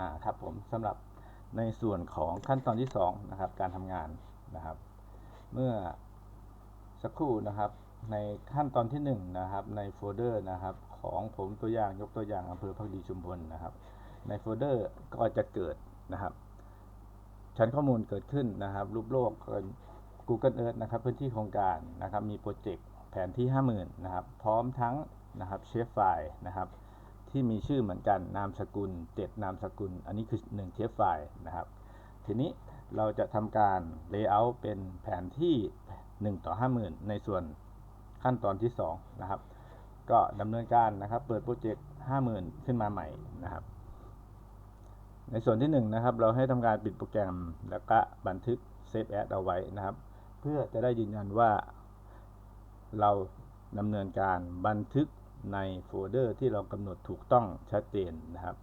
อ่าครับผมสำหรับในส่วนของขั้นตอนที่2นะครับการทำงานนะครับ เมื่อสักครู่นะครับในขั้นตอนที่1นะครับในโฟลเดอร์นะครับของผมตัวอย่างยกตัวอย่างอำเภอพักดีชุมพลนะครับ ในโฟลเดอร์ก็จะเกิดนะครับ ชั้นข้อมูลเกิดขึ้นนะครับ รูปโลก Google Earth นะครับพื้นที่โครงการนะครับมีโปรเจกต์แผนที่ 50,000นะครับพร้อมทั้งนะครับเชฟไฟล์นะครับ ที่มีชื่อเหมือนกันนามสกุล 7 นามสกุล อันนี้คือ 1เชฟไฟล์นะครับ ทีนี้เราจะทำการ Layout เป็นแผนที่ 1 ต่อ 50,000 ในส่วนขั้นตอนที่ 2 นะครับ ก็ดำเนินการนะครับ เปิดโปรเจกต์ 50,000 ขึ้นมาใหม่นะครับ ในส่วนที่ 1 นะครับ เราให้ทำการปิดโปรแกรม แล้วก็บันทึก Save As เอาไว้นะครับ เพื่อจะได้ยืนยันว่าเราดำเนินการบันทึก ในโฟลเดอร์ที่เรากำหนดถูกต้องชัดเจนนะครับ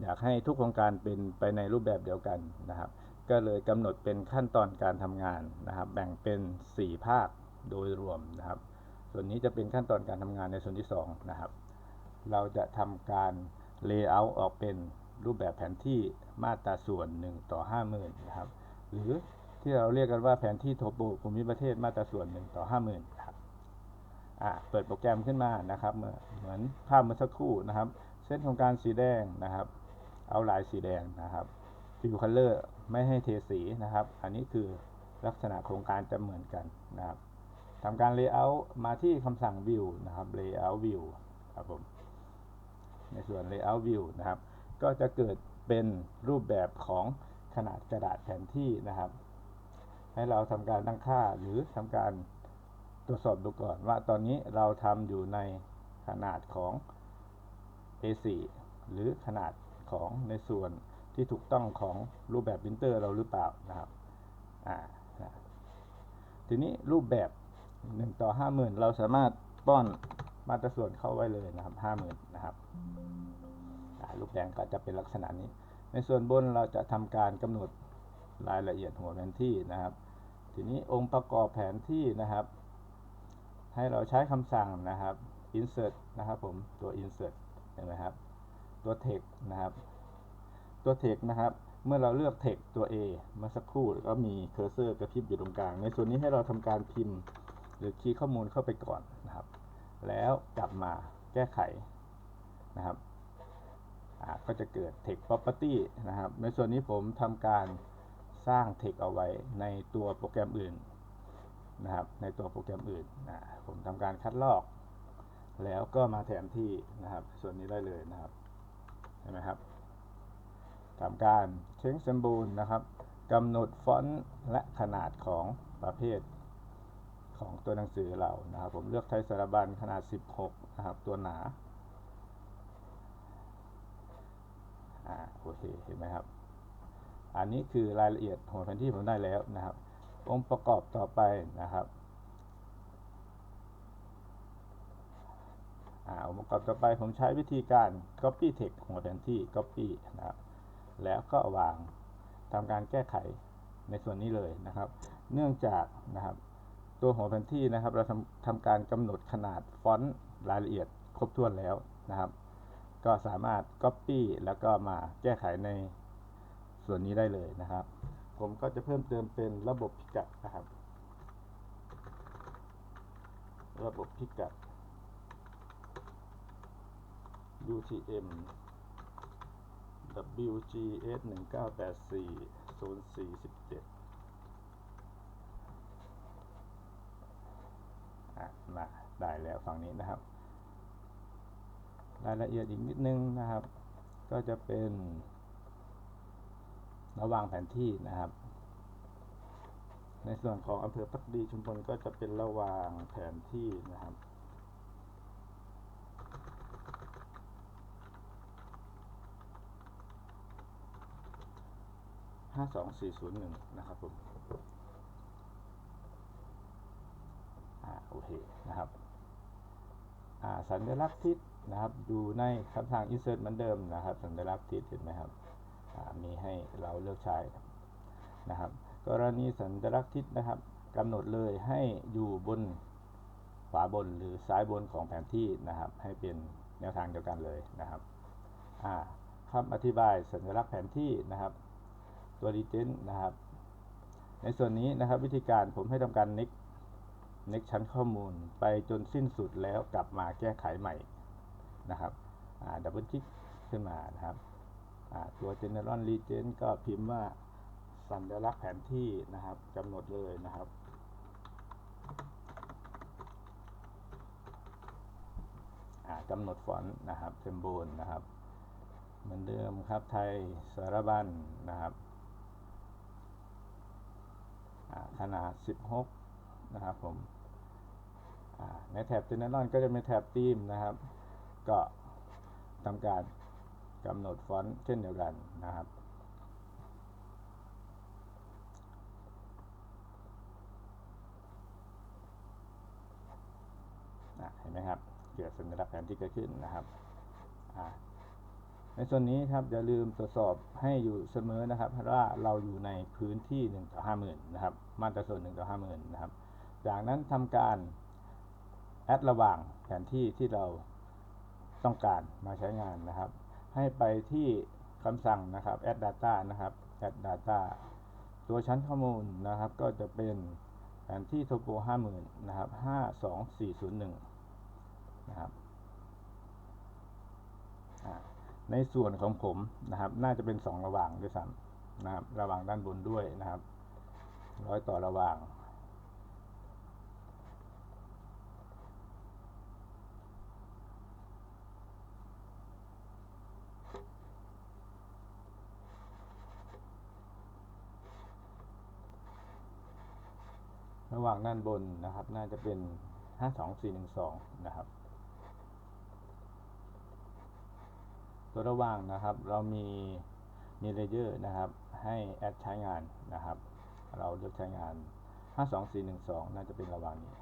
อยากให้ทุกโครงการเป็นไปในรูปแบบเดียวกันนะครับ ก็เลยกำหนดเป็นขั้นตอนการทำงานนะครับ แบ่งเป็น 4 ภาคโดยรวมนะครับ ส่วนนี้จะเป็นขั้นตอนการทำงานในส่วนที่ 2 นะครับ เราจะทำการ Layout ออกเป็นรูปแบบแผนที่มาตราส่วน 1 ต่อ 50,000นะครับ หรือที่เราเรียกกันว่าแผนที่โทโปภูมิประเทศมาตราส่วน 1 ต่อ 50,000ครับอ่า เปิดโปรแกรมขึ้นมานะครับเหมือนภาพเมื่อสักครู่นะครับ เส้นของการสีแดงนะครับ เอาลายสีแดงนะครับฟิลคัลเลอร์ไม่ให้เทสีนะครับ อันนี้คือลักษณะโครงการจะเหมือนกันนะครับทำการ Layout มาที่คำสั่ง View นะครับ Layout View ครับผมในส่วน Layout View นะครับ ก็จะเกิดเป็นรูปแบบของขนาดกระดาษแผนที่นะครับ ให้เราทำการตั้งค่าหรือทำการ ตรวจสอบดูก่อนว่าตอนนี้เราทำอยู่ในขนาดของ A4 หรือขนาดของในส่วนที่ถูกต้องของรูปแบบพิมพ์เตอร์เราหรือเปล่านะครับอ่าทีนี้รูปแบบ 1 ต่อ 50,000 เราสามารถป้อนมาตราส่วนเข้าไว้เลยนะครับ 50,000 นะครับรูปแดงก็จะเป็นลักษณะนี้ ในส่วนบนเราจะทำการกำหนดรายละเอียดหัวแผนที่นะครับ ทีนี้องค์ประกอบแผนที่นะครับ ให้เราใช้คำสั่งนะครับ insert นะครับผมตัว insert เห็นไหมครับ ตัว text นะครับ ตัว text นะครับ เมื่อเราเลือก text ตัว A มื่อสักครู่ก็มีเคอร์เซอร์กระพริบอยู่ตรงกลาง ในส่วนนี้ให้เราทำการพิมพ์ หรือคีย์ข้อมูลเข้าไปก่อนนะครับ แล้วกลับมาแก้ไขนะครับก็จะเกิด text property นะครับ ในส่วนนี้ผมทำการสร้าง text เอาไว้ในตัวโปรแกรมอื่น นะครับในตัวโปรแกรมอื่นนะผมทำการคัดลอก แล้วก็มาแทนที่นะครับ ส่วนนี้ได้เลยนะครับเห็นไหมครับทำการเช็คสมบูรณ์นะครับกำหนดฟอนต์และขนาดของประเภทของตัวหนังสือเรานะครับ ผมเลือกไทยสารบัญขนาด 16 นะครับ ตัวหนาอ่าโอเคเห็นไหมครับ อันนี้คือรายละเอียดของแผนที่ผมได้แล้วนะครับ องค์ประกอบต่อไปนะครับองค์ประกอบต่อไปผมใช้วิธีการ copy text หัวแผนที่ copy นะครับ แล้วก็วางทำการแก้ไขในส่วนนี้เลยนะครับ เนื่องจากนะครับ ตัวหัวแผนที่นะครับ เราทำทำการกำหนดขนาดฟอนต์รายละเอียดครบถ้วนแล้วนะครับ ก็สามารถ Copy แล้วก็มาแก้ไขในส่วนนี้ได้เลยนะครับ ผมก็จะเพิ่มเติมเป็นระบบพิกัดนะครับ ระบบพิกัด UTM WGS 1984 0417มาได้แล้วฝั่งนี้นะครับ รายละเอียดอีกนิดนึงนะครับ ก็จะเป็น ระวางแผนที่นะครับ ในส่วนของอำเภอพักดีชุมพลก็จะเป็นระวางแผนที่นะครับห้าสองสี่ศูนย์หนึ่งนะครับผมอ่าโอเคนะครับอ่าสัญลักษณ์ทิศนะครับอยู่ในคำสั่ง insert เหมือนเดิมนะครับ สัญลักษณ์ทิศเห็นไหมครับ มีให้เราเลือกใช้นะครับ กรณีสัญลักษณ์ทิศนะครับกำหนดเลยให้อยู่บนขวาบนหรือซ้ายบนของแผนที่นะครับ ให้เป็นแนวทางเดียวกันเลยนะครับคำอธิบายสัญลักษณ์แผนที่นะครับ ตัว Legend นะครับ ในส่วนนี้นะครับวิธีการผมให้ทำการ next next ชั้นข้อมูลไปจนสิ้นสุดแล้วกลับมาแก้ไขใหม่นะครับดับเบิลคลิกขึ้นมานะครับ ตัว General Legend ก็พิมพ์ว่าสัญลักษณ์แผนที่นะครับกำหนดเลยนะครับ กำหนดฟอนต์นะครับเทมโบนนะครับเหมือนเดิมครับไทยสารบัญนะครับอ่าขนาด 16 นะครับผมในแถบ General ก็จะมีแถบธีมนะครับ ก็ทำการ กำหนดฟอนต์เช่นเดียวกันนะครับ เห็นไหมครับ เกิดสัญลักษณ์แผนที่เกิดขึ้นนะครับ ในส่วนนี้ครับอย่าลืมตรวจสอบให้อยู่เสมอนะครับว่าเราอยู่ในพื้นที่1ต่อ50,000นะครับ มาตราส่วน1ต่อ50,000นะครับ จากนั้นทำการแอดระหว่างแผนที่ที่เราต้องการมาใช้งานนะครับ ให้ไปที่คำสั่งนะครับ add data นะครับ add data ตัวชั้นข้อมูลนะครับ ก็จะเป็นแผนที่โทโป50,000 นะครับ 52401 นะครับในส่วนของผมนะครับ น่าจะเป็น 2 ระหว่างด้วยซ้ำนะครับ ระหว่างด้านบนด้วยนะครับ ร้อยต่อระหว่าง ว่างด้านบนนะครับ น่าจะเป็น 52412 นะครับ ตัวระหว่างนะครับ เรามีมีเลเยอร์นะครับ ให้แอดใช้งานนะครับ เราเลือกใช้งาน 52412 น่าจะเป็นระหว่างนี้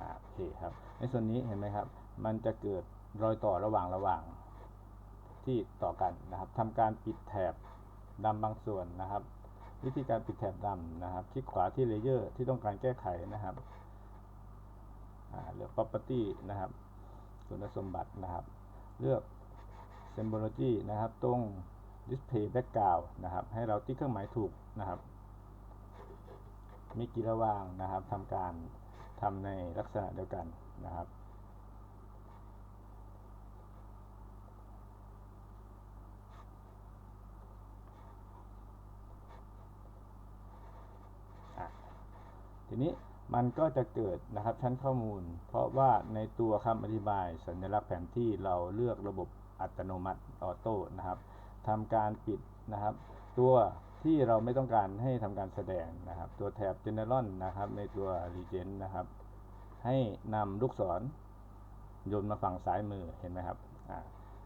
อ่โอเคครับ ในส่วนนี้เห็นไหมครับ มันจะเกิดรอยต่อระหว่างระหว่างที่ต่อกันนะครับทำการปิดแถบดำบางส่วนนะครับ วิธีการปิดแถบดำนะครับ คลิกขวาที่เลเยอร์ที่ต้องการแก้ไขนะครับเลือก property นะครับคุณสมบัตินะครับ เลือก symbology นะครับ ตรง display background นะครับ ให้เราติ๊กเครื่องหมายถูกนะครับมีกี่ระว่างนะครับทำการทำในลักษณะเดียวกันนะครับ ทีนี้มันก็จะเกิดนะครับชั้นข้อมูล เพราะว่าในตัวคำอธิบายสัญลักษณ์แผนที่เราเลือกระบบอัตโนมัติออโต้นะครับทำการปิดนะครับ ตัวที่เราไม่ต้องการให้ทำการแสดงนะครับ ตัวแถบ General นะครับ ในตัว Regent นะครับ ให้นำลูกศรโยนมาฝั่งซ้ายมือเห็นไหมครับ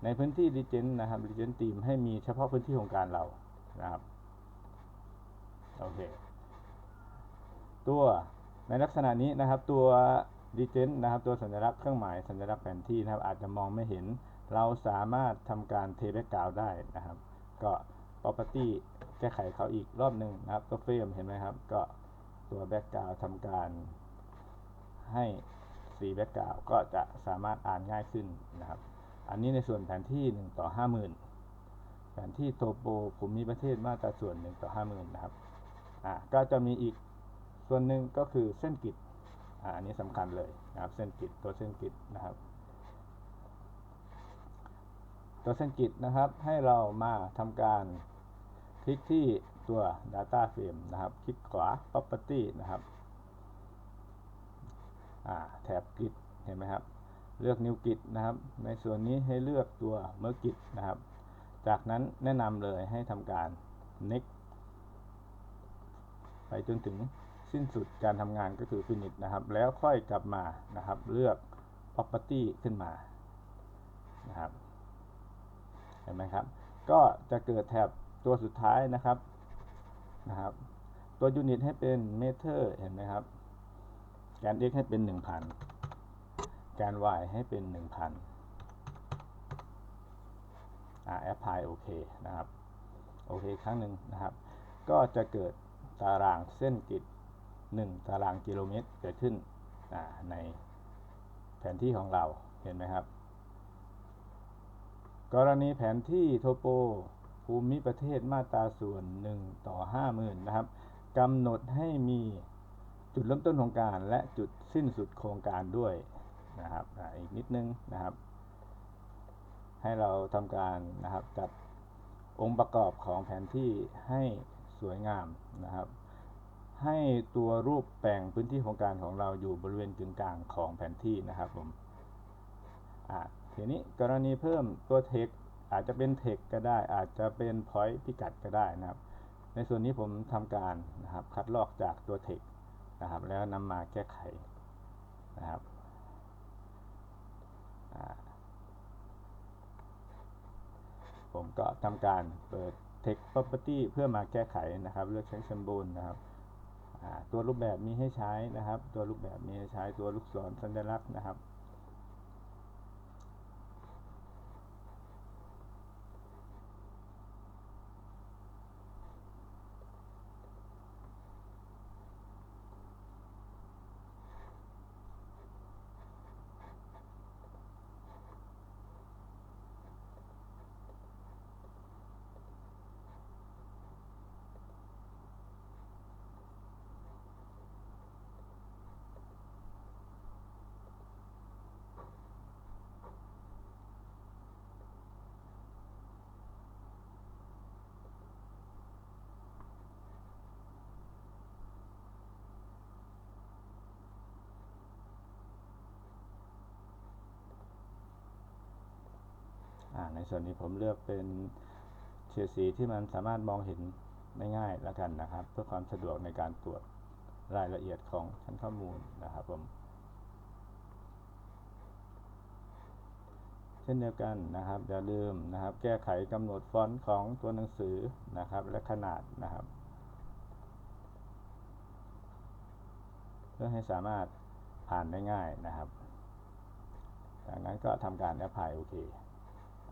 ในพื้นที่ Regent นะครับ Regent Team ให้มีเฉพาะพื้นที่ของการเรานะครับโอเค ตัวในลักษณะนี้นะครับตัว d e g e n นะครับตัวสัญลักษณ์เครื่องหมายสัญลักษณ์แผนที่นะครับอาจจะมองไม่เห็น เราสามารถทำการเทแบ็กราวได้นะครับ ก็ property แก้ไขเขาอีกรอบหนึ่งนะครับตัวเฟรมเห็นไหมครับ ก็ตัวแบ็กกราวทำการให้สีแบ็กกราวก็จะสามารถอ่านง่ายขึ้นนะครับ อันนี้ในส่วนแผนที่ 1 ต่อ 50,000 แผนที่โทโปภูมิประเทศมาตราส่วน 1 ต่อ 50,000 นะครับ อ่าก็จะมีอีก ส่วนหนึ่งก็คือเส้นกิดอันนี้สำคัญเลยนะครับ เส้นกิดตัวเส้นกิดนะครับ ตัวเส้นกิดนะครับ ให้เรามาทำการคลิกที่ตัว Data Frame นะครับ คลิกขวา Property นะครับแถบกิดเห็นไหมครับ เลือก New Grid นะครับ ในส่วนนี้ให้เลือกตัว Merge Grid นะครับ จากนั้นแนะนำเลยให้ทำการ Next ไปจนถึง สิ้นสุดการทำงานก็คือ finish นะครับ แล้วค่อยกลับมานะครับ เลือก property ขึ้นมานะครับ เห็นไหมครับ ก็จะเกิดแถบตัวสุดท้ายนะครับนะครับ ตัว unit ให้เป็น meter เห็นไหมครับ แกน x ให้เป็น 1,000 แกน y ให้เป็น 1,000อ่า apply โอเคนะครับ โอเคครั้งหนึ่งนะครับ ก็จะเกิดตารางเส้นกริด 1 ตารางกิโลเมตรเกิดขึ้นในแผนที่ของเราเห็นไหมครับ กรณีแผนที่โทโปภูมิประเทศมาตราส่วน 1 ต่อ 50,000นะครับกำหนดให้มีจุดเริ่มต้นของการและจุดสิ้นสุดโครงการด้วยนะครับอีกนิดนึงนะครับ ให้เราทำการนะครับจัดองค์ประกอบของแผนที่ให้สวยงามนะครับ ให้ตัวรูปแปลงพื้นที่โครงการของเราอยู่บริเวณกึ่งกลางของแผนที่นะครับผมอ่าทีนี้กรณีเพิ่มตัวเทคอาจจะเป็นเทคก็ได้ อาจจะเป็นพอยต์พิกัดก็ได้นะครับ ในส่วนนี้ผมทำการนะครับคัดลอกจากตัวเทคนะครับ แล้วนำมาแก้ไขนะครับผมก็ทำการเปิด text property เพื่อมาแก้ไขนะครับ เลือกใช้ symbol นะครับ ตัวรูปแบบมีให้ใช้นะครับ ตัวรูปแบบมีให้ใช้ตัวลูกศรสัญลักษณ์นะครับ ส่วนนี้ผมเลือกเป็นเฉดสีที่มันสามารถมองเห็นได้ง่ายแล้วกันนะครับ เพื่อความสะดวกในการตรวจรายละเอียดของชั้นข้อมูลนะครับผม เช่นเดียวกันนะครับอย่าลืมนะครับ แก้ไขกำหนดฟอนต์ของตัวหนังสือนะครับ และขนาดนะครับ เพื่อให้สามารถผ่านได้ง่ายนะครับ จากนั้นก็ทำการแอปพลายโอเค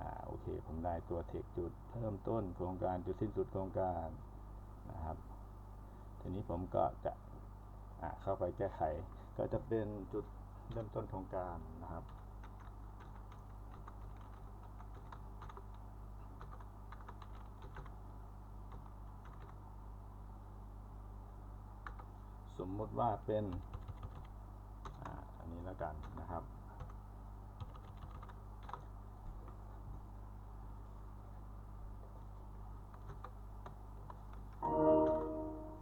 อ่าโอเค ผมได้ตัวเทคจุดเริ่มต้นโครงการจุดสิ้นสุดโครงการนะครับ ทีนี้ผมก็จะอ่าเข้าไปแก้ไข ก็จะเป็นจุดเริ่มต้นโครงการนะครับสมมติว่าเป็นอ,อันนี้แล้วกันนะครับ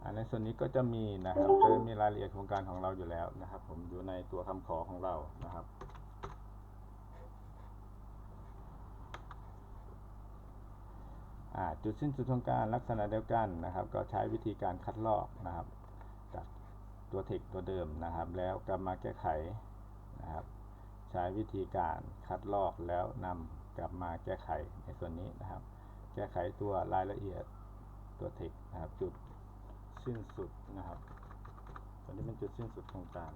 อ่าใน ส่วนนี้ก็จะมีนะครับจะมีรายละเอียดโครงการของเราอยู่แล้วนะครับ ผมอยู่ในตัวคำขอของเรานะครับจุดสิ้นสุดโครงการลักษณะเดียวกันนะครับ ก็ใช้วิธีการคัดลอกนะครับจากตัวเทคตัวเดิมนะครับ แล้วกลับมาแก้ไขนะครับ ใช้วิธีการคัดลอกแล้วนำกลับมาแก้ไขในส่วนนี้นะครับ แก้ไขตัวรายละเอียดตัวเทคนะครับจุด สิ้นสุดนะครับตัวนี้เป็นจุดสิ้นสุดโครงการ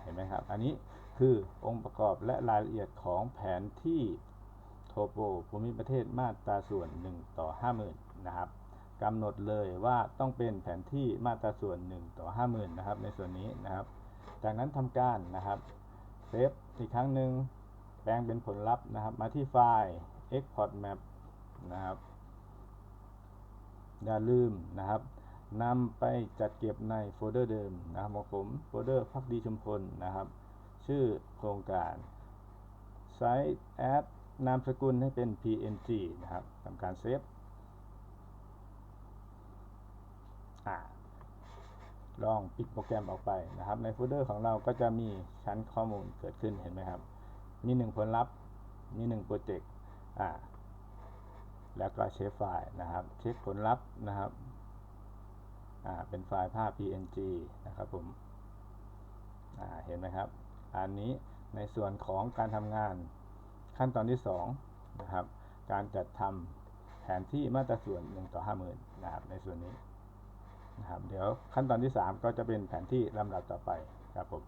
เห็นไหมครับ อันนี้คือองค์ประกอบและรายละเอียดของแผนที่โทโปภูมิประเทศมาตราส่วน 1 ต่อ 50,000 นะครับกำหนดเลยว่าต้องเป็นแผนที่มาตราส่วน 1 ต่อ 50,000 นะครับ ในส่วนนี้นะครับ จากนั้นทำการนะครับเซฟ อีกครั้งหนึ่งแปลงเป็นผลลัพธ์นะครับ มาที่ไฟล์ export map นะครับ อย่าลืมนะครับนำไปจัดเก็บในโฟลเดอร์เดิมนะครับของผมโฟลเดอร์พักดีชุมพลนะครับ ชื่อโครงการไซต์แอดนามสกุลให้เป็น png นะครับทำการเซฟอ่า ลองปิดโปรแกรมออกไปนะครับ ในโฟลเดอร์ของเราก็จะมีชั้นข้อมูลเกิดขึ้นเห็นไหมครับ มีหนึ่งผลลัพธ์มีหนึ่งโปรเจกต์อ่าแล้วก็เช็คไฟล์นะครับ เช็คผลลัพธ์นะครับอ่าเป็นไฟล์ภาพ png นะครับผมอ่าเห็นไหมครับ อันนี้ในส่วนของการทำงานขั้นตอนที่2นะครับ การจัดทำแผนที่มาตราส่วน1ต่อ50,000นะครับในส่วนนี้ นะครับ เดี๋ยวขั้นตอนที่ 3 ก็จะเป็นแผนที่ลำดับต่อไปครับผม